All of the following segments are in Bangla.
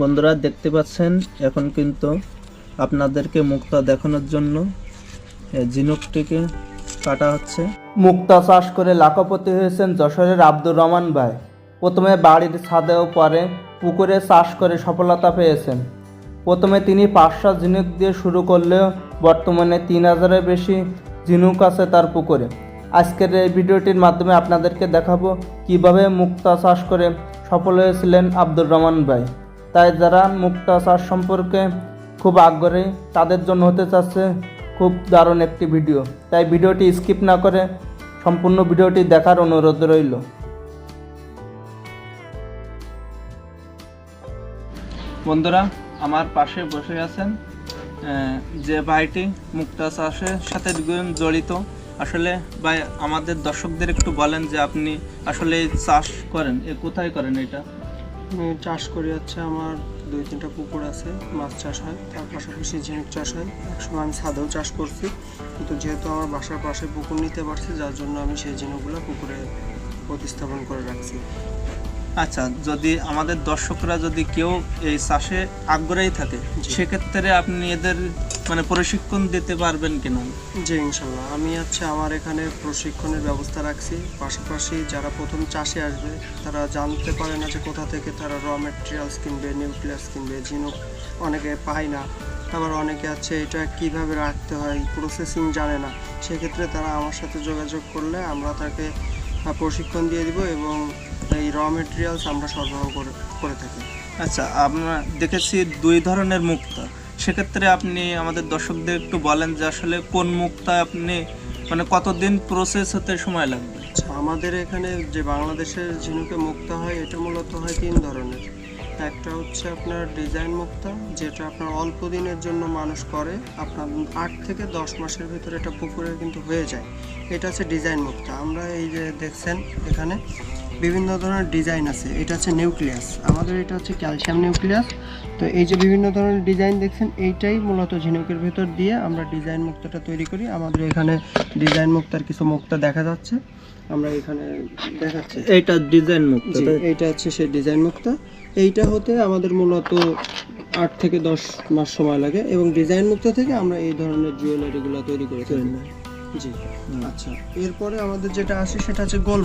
বন্ধুরা দেখতে পাচ্ছেন, এখন কিন্তু আপনাদেরকে মুক্তা দেখানোর জন্য ঝিনুকটিকে কাটা হচ্ছে। মুক্তা চাষ করে লাখপতি হয়েছেন যশোরের আব্দুর রহমান ভাই। প্রথমে বাড়ির ছাদেও পরে পুকুরে চাষ করে সফলতা পেয়েছেন। প্রথমে তিনি পাঁচশো ঝিনুক দিয়ে শুরু করলেও বর্তমানে তিন হাজারের বেশি ঝিনুক আছে তার পুকুরে। আজকের এই ভিডিওটির মাধ্যমে আপনাদেরকে দেখাবো কীভাবে মুক্তা চাষ করে সফল হয়েছিলেন আব্দুর রহমান ভাই। তাই যারা মুক্তা চাষ সম্পর্কে খুব আগ্রহী, তাদের জন্য হতে চাচ্ছে খুব দারুণ একটি ভিডিও। তাই ভিডিওটি স্কিপ না করে সম্পূর্ণ ভিডিওটি দেখার অনুরোধ রইল। বন্ধুরা, আমার পাশে বসে আছেন যে ভাইটি মুক্তা চাষের সাথে জড়িত। আসলে ভাই, আমাদের দর্শকদের একটু বলেন যে আপনি আসলে চাষ করেন, এ কোথায় করেন এটা? আমি চাষ করি হচ্ছে আমার দুই তিনটা পুকুর আছে মাছ চাষ হয় তার পাশাপাশি ঝিনুক চাষ হয়। একসময় আমি ছাদেও চাষ করছি কিন্তু যেহেতু আমার বাসার পাশে পুকুর নিতে পারছি যার জন্য আমি সেই ঝিনুকগুলো পুকুরে প্রতিস্থাপন করে রাখছি। আচ্ছা যদি আমাদের দর্শকরা যদি কেউ এই চাষে আগ্রহী থাকে সেক্ষেত্রে আপনি এদের মানে প্রশিক্ষণ দিতে পারবেন কিনা জি ইনশাল্লাহ। আমি হচ্ছে আমার এখানে প্রশিক্ষণের ব্যবস্থা রাখছি। পাশাপাশি যারা প্রথম চাষে আসবে তারা জানতে পারে না যে কোথা থেকে তারা র মেটেরিয়ালস কিনবে নিউক্লিয়াস কিনবে ঝিনুক অনেকে পায় না। আবার অনেকে আছে এটা কীভাবে রাখতে হয় প্রসেসিং জানে না। সেক্ষেত্রে তারা আমার সাথে যোগাযোগ করলে আমরা তাকে প্রশিক্ষণ দিয়ে দিব এবং এই র মেটেরিয়ালস আমরা সরবরাহ করে করে থাকি। আচ্ছা আমরা দেখেছি দুই ধরনের মুক্তা। সেক্ষেত্রে আপনি আমাদের দর্শকদের একটু বলেন যে আসলে কোন মুক্তা আপনি মানে কতদিন প্রসেস হতে সময় লাগবে? আচ্ছা আমাদের এখানে যে বাংলাদেশের ঝিনুকে মুক্তা হয়, এটা মূলত হয় তিন ধরনের। একটা হচ্ছে আপনার ডিজাইন মুক্তা, যেটা আপনার অল্প দিনের জন্য মানুষ করে, আপনার আট থেকে দশ মাসের ভিতরে এটা পুকুরে কিন্তু হয়ে যায়। এটা হচ্ছে ডিজাইন মুক্তা। আমরা এই যে দেখছেন এখানে বিভিন্ন ধরনের ডিজাইন আছে। এটা হচ্ছে নিউক্লিয়াস। আমাদের এটা হচ্ছে ক্যালসিয়াম নিউক্লিয়াস। তো এই যে বিভিন্ন ধরনের ডিজাইন দেখছেন এইটাই মূলত ঝিনুকের ভেতর দিয়ে আমরা ডিজাইন মুক্তটা তৈরি করি। আমাদের এখানে ডিজাইন মুক্তার কিছু মুক্তা দেখা যাচ্ছে। আমরা এখানে দেখাচ্ছি। এইটা ডিজাইন মুক্তা এইটা হচ্ছে সেই ডিজাইন মুক্তা। এইটা হতে আমাদের মূলত আট থেকে দশ মাস সময় লাগে এবং ডিজাইন মুক্তা থেকে আমরা এই ধরনের জুয়েলারিগুলো তৈরি করে থাকি। জি আচ্ছা। এরপরে আমাদের যেটা আছে সেটা হচ্ছে গোল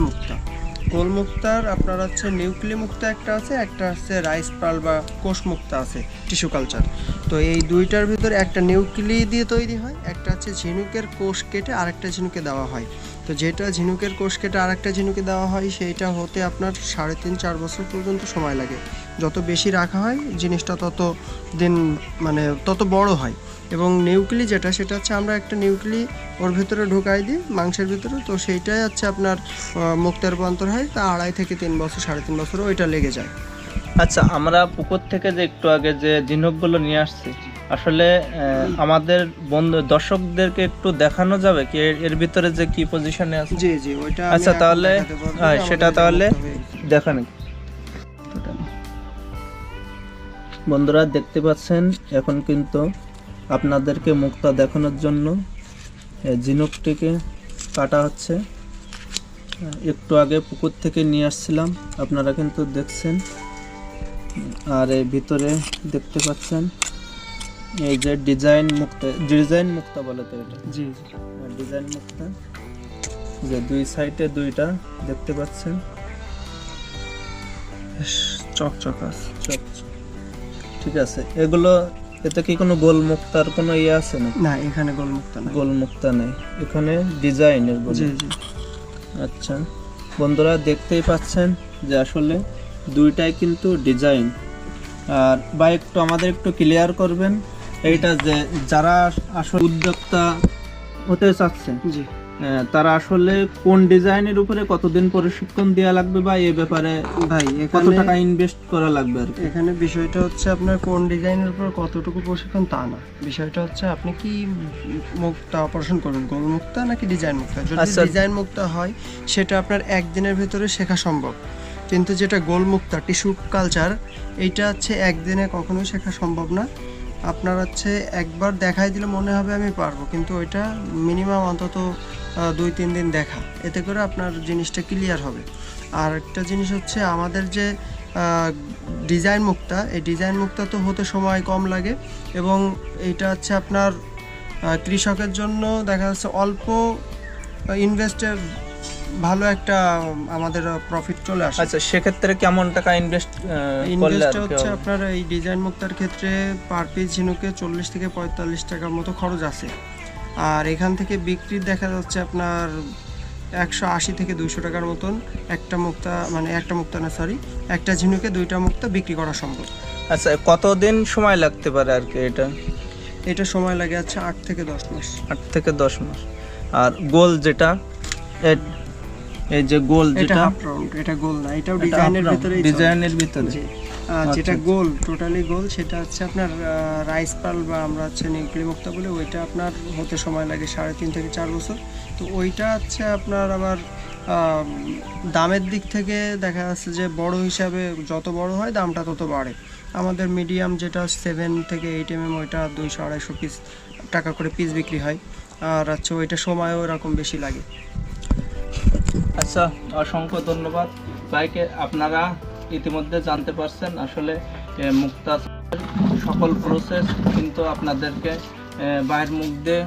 মুক্তা গোল মুক্তার আপনার হচ্ছে নিউক্লি মুক্তা একটা আছে, একটা হচ্ছে রাইস পাল বা কোষ মুক্তা আছে টিস্যু কালচার তো এই দুইটার ভিতরে একটা নিউক্লি দিয়ে তৈরি হয়, একটা হচ্ছে ঝিনুকের কোষ কেটে আরেকটা ঝিনুকে দেওয়া হয়। তো যেটা ঝিনুকের কোষ কেটে আরেকটা ঝিনুকে দেওয়া হয়, সেইটা হতে আপনার সাড়ে তিন, চার বছর পর্যন্ত সময় লাগে। যত বেশি রাখা হয়, জিনিসটা তত দিন মানে তত বড় হয়। এবং নিউক্লি যেটা সেটা হচ্ছে আমরা একটা নিউক্লি ওর ভিতরে ঢুকাই দিই মাংসের ভিতরে। তো সেইটাই হচ্ছে আপনার মুক্তার রূপান্তর হয়। তা আড়াই থেকে তিন বছর সাড়ে তিন বছর ওইটা লেগে যায়। আচ্ছা আমরা পুকুর থেকে যে একটু আগে যে ঝিনুকগুলো নিয়ে আসছি আসলে আহ, আমাদের বন্ধু দর্শকদেরকে একটু দেখানো যাবে কি? এর- ভিতরে যে কি পজিশনে আছে? জি জি ওইটা আচ্ছা, তাহলে, হ্যাঁ, সেটা তাহলে দেখান। বন্ধুরা দেখতে পাচ্ছেন এখন কিন্তু আপনাদেরকে মুক্তা দেখানোর জন্য ঝিনুকটিকে কাটা হচ্ছে। একটু আগে পুকুর থেকে নিয়ে আসছিলাম আপনারা কিন্তু দেখছেন। আর এই ভিতরে দেখতে পাচ্ছেন এই যে ডিজাইন মুক্তা ডিজাইন মুক্তা বলে তো এটা? জি ডিজাইন মুক্তা যে দুই সাইডে দুইটা দেখতে পাচ্ছেন। চকচক আছে। চক ঠিক আছে এগুলো এতে কি কোনো গোল মুক্তার কোনো ইয়ে আছে না না এখানে গোল মুক্তা না গোল মুক্তা নেই। এখানে ডিজাইনের জি বলে। জি আচ্ছা। বন্ধুরা দেখতেই পাচ্ছেন যে আসলে দুইটাই কিন্তু ডিজাইন। আর বা একটু আমাদের একটু ক্লিয়ার করবেন। এইটা যে যারা আসলে উদ্যোক্তা হতে চাচ্ছে জি। তারা আসলে কোন ডিজাইনের উপরে কতদিন প্রশিক্ষণ দেওয়া লাগবে বা এই ব্যাপারে ভাই কত টাকা ইনভেস্ট করা লাগবে আর এখানে বিষয়টা হচ্ছে আপনার কোন ডিজাইনের উপর কতটুকু প্রশিক্ষণ তা না। বিষয়টা হচ্ছে আপনি কি মুক্তা অপারেশন করবেন গোল মুক্তা নাকি ডিজাইন মুক্তা যদি আচ্ছা। ডিজাইন মুক্তা হয় সেটা আপনার একদিনের ভিতরে শেখা সম্ভব। কিন্তু যেটা গোল মুক্তা টিস্যু কালচার এইটা হচ্ছে একদিনে কখনোই শেখা সম্ভব না। আপনার হচ্ছে একবার দেখাই দিলে মনে হবে আমি পারব কিন্তু ওইটা মিনিমাম অন্তত দুই তিন দিন দেখা। এতে করে আপনার জিনিসটা ক্লিয়ার হবে। আর একটা জিনিস হচ্ছে আমাদের যে ডিজাইন মুক্তা এই ডিজাইন মুক্তা তো হতে সময় কম লাগে এবং এইটা হচ্ছে আপনার কৃষকের জন্য দেখা যাচ্ছে অল্প ইনভেস্টে ভালো একটা আমাদের প্রফিট চলে আসে। আচ্ছা সেক্ষেত্রে কেমন টাকা ইনভেস্ট ইনভেস্ট হচ্ছে আপনার এই ডিজাইন মুক্তার ক্ষেত্রে পার পিস ঝিনুকে চল্লিশ থেকে পঁয়তাল্লিশ টাকার মতো খরচ আছে। আর এখান থেকে বিক্রি দেখা যাচ্ছে আপনার একশো আশি থেকে দুইশো টাকার মতন। একটা মুক্তা মানে একটা মুক্তা না সরি একটা ঝিনুকে দুইটা মুক্তা বিক্রি করা সম্ভব। আচ্ছা কতদিন সময় লাগতে পারে আর কি এটা? এটা সময় লাগে আছে আট থেকে দশ মাস। আট থেকে দশ মাস। আর গোল যেটা এই যে গোল যেটা এটা গোল না এটাও ডিজাইনের ভিতরে ডিজাইনের ভিতরে। যেটা আচ্ছা। গোল টোটালি গোল সেটা হচ্ছে আপনার রাইস পাল বা আমরা হচ্ছে নিউক্লি মুক্তা বলে ওইটা আপনার হতে সময় লাগে সাড়ে তিন থেকে চার বছর। তো ওইটা হচ্ছে আপনার আবার দামের দিক থেকে দেখা যাচ্ছে যে বড় হিসাবে যত বড় হয় দামটা তত বাড়ে। আমাদের মিডিয়াম যেটা সেভেন থেকে এইট এম এম ওইটা দুইশো আড়াইশো পিস টাকা করে পিস বিক্রি হয়। আর হচ্ছে ওইটা সময়ও এরকম বেশি লাগে। আচ্ছা অসংখ্য ধন্যবাদ। ভাইকে আপনারা ইতিমধ্যে জানতে পারছেন, আসলে মুক্তা সকল প্রসেস কিন্তু আপনাদেরকে বাইরের মুখ দিয়ে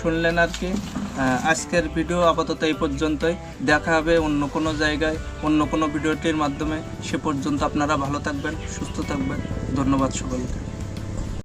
শুনলেন আর কি। আজকের ভিডিও আপাতত এই পর্যন্তই। দেখা হবে অন্য কোনো জায়গায়, অন্য কোনো ভিডিওটির মাধ্যমে। সে পর্যন্ত আপনারা ভালো থাকবেন, সুস্থ থাকবেন। ধন্যবাদ সকলকে।